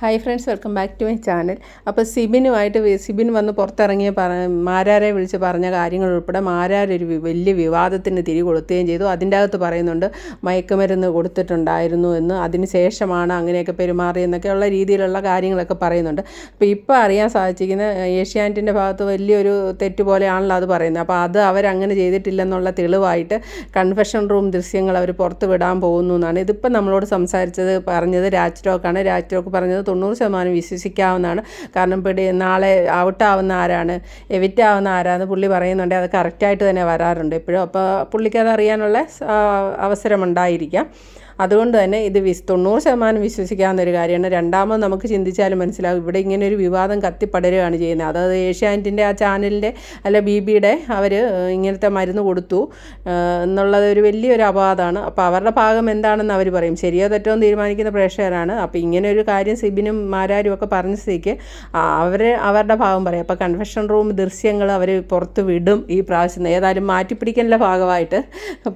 Hi friends welcome back to my channel അപ്പോൾ സിബിനുമായിട്ട് സിബിൻ വന്ന് പുറത്തിറങ്ങിയ പറ മാരാരെ വിളിച്ച് പറഞ്ഞ കാര്യങ്ങൾ ഉൾപ്പെടെ മാരാരൊരു വലിയ വിവാദത്തിന് തിരി കൊടുക്കുകയും ചെയ്തു. അതിന്റെ അകത്ത് പറയുന്നുണ്ട് മയക്കുമരുന്ന് കൊടുത്തിട്ടുണ്ടായിരുന്നു എന്ന്. അതിന് ശേഷമാണ് അങ്ങനെയൊക്കെ പെരുമാറിയെന്നൊക്കെയുള്ള രീതിയിലുള്ള കാര്യങ്ങളൊക്കെ പറയുന്നുണ്ട്. അപ്പോൾ ഇപ്പോൾ അറിയാൻ സാധിച്ചിരിക്കുന്ന ഏഷ്യാനെറ്റിന്റെ ഭാഗത്ത് വലിയൊരു തെറ്റ് പോലെയാണല്ലോ അത് പറയുന്നത്. അപ്പോൾ അത് അവരങ്ങനെ ചെയ്തിട്ടില്ലെന്നുള്ള തെളിവായിട്ട് കൺഫെഷൻ റൂം ദൃശ്യങ്ങൾ അവർ പുറത്ത് വിടാൻ പോകുന്നു എന്നാണ്. ഇതിപ്പോൾ നമ്മളോട് സംസാരിച്ചത് പറഞ്ഞത് രാജ് ടോക്കാണ് രാജ് ടോക്ക് പറഞ്ഞത് തൊണ്ണൂറ് ശതമാനം വിശ്വസിക്കാവുന്നതാണ്. കാരണം പിടി നാളെ ഔട്ടാവുന്ന ആരാണ് എവിറ്റ് ആവുന്ന ആരാന്ന് പുള്ളി പറയുന്നുണ്ട്. അത് കറക്റ്റായിട്ട് തന്നെ വരാറുണ്ട്. എപ്പോഴും അപ്പോൾ പുള്ളിക്കത് അറിയാനുള്ള അവസരമുണ്ടായിരിക്കാം. അതുകൊണ്ട് തന്നെ ഇത് വിസ് തൊണ്ണൂറ് ശതമാനം വിശ്വസിക്കാവുന്ന ഒരു കാര്യമാണ്. രണ്ടാമത് നമുക്ക് ചിന്തിച്ചാലും മനസ്സിലാകും ഇവിടെ ഇങ്ങനെ ഒരു വിവാദം കത്തിപ്പടരുകയാണ് ചെയ്യുന്നത്. അതായത് ഏഷ്യാനെറ്റിന്റെ ആ ചാനലിന്റെ അല്ല ബി ബിയുടെ അവർ ഇങ്ങനത്തെ മരുന്ന് കൊടുത്തു. എന്നുള്ളത് ഒരു വലിയൊരു അപവാദമാണ്. അപ്പോൾ അവരുടെ ഭാഗം എന്താണെന്ന് അവർ പറയും. ശരിയോ തെറ്റോ എന്ന് തീരുമാനിക്കുന്ന പ്രേക്ഷകരാണ്. അപ്പോൾ ഇങ്ങനെ ഒരു കാര്യം സിബിനും മാരാരും ഒക്കെ പറഞ്ഞ സ്ഥിതിക്ക് അവർ അവരുടെ ഭാഗം പറയും. അപ്പോൾ കൺഫെഷൻ റൂം ദൃശ്യങ്ങൾ അവർ പുറത്ത് വിടും ഈ പ്രാവശ്യം. ഏതായാലും മാറ്റിപ്പിടിക്കലിന്റെ ഭാഗമായിട്ട്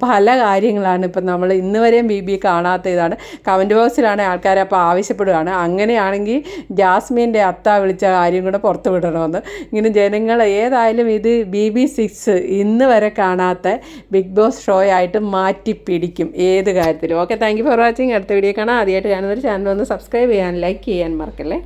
പല കാര്യങ്ങളാണ് ഇപ്പം നമ്മൾ ഇന്ന് വരെയും ബി ബി കാണാത്ത ഇതാണ് കമന്റ് ബോക്സിലാണ് ആൾക്കാർ അപ്പോൾ ആവശ്യപ്പെടുകയാണ് അങ്ങനെയാണെങ്കിൽ ജാസ്മിന്റെ അത്ത വിളിച്ച കാര്യം കൂടെ പുറത്തു വിടണമെന്ന്. ഇങ്ങനെ ജനങ്ങൾ ഏതായാലും ഇത് ബി ബി സിക്സ് ഇന്ന് വരെ കാണാത്ത ബിഗ് ബോസ് ഷോ ആയിട്ട് മാറ്റിപ്പിടിക്കും ഏത് കാര്യത്തിലും. Okay thank you for watching അടുത്ത വീഡിയോ കാണാം. ആദ്യമായിട്ട് കാണുന്നൊരു ചാനൽ ഒന്ന് സബ്സ്ക്രൈബ് ചെയ്യാൻ ലൈക്ക് ചെയ്യാൻ മറക്കല്ലേ?